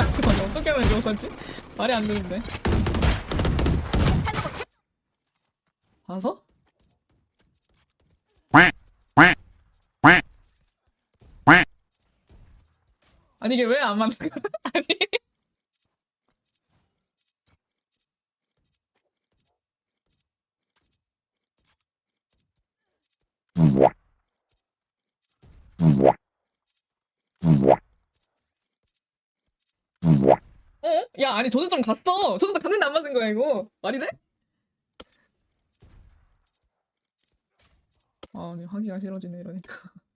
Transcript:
어떻게 하면 죽었었지? 말이 안 되는데. 봐서? 아니 이게 왜 안 맞는 거야? 아니 어? 야 아니 조준점 갔어 조준점 갔는데 안 맞은 거야 이거 말이 돼? 아 아니 하기가 싫어지네 이러니까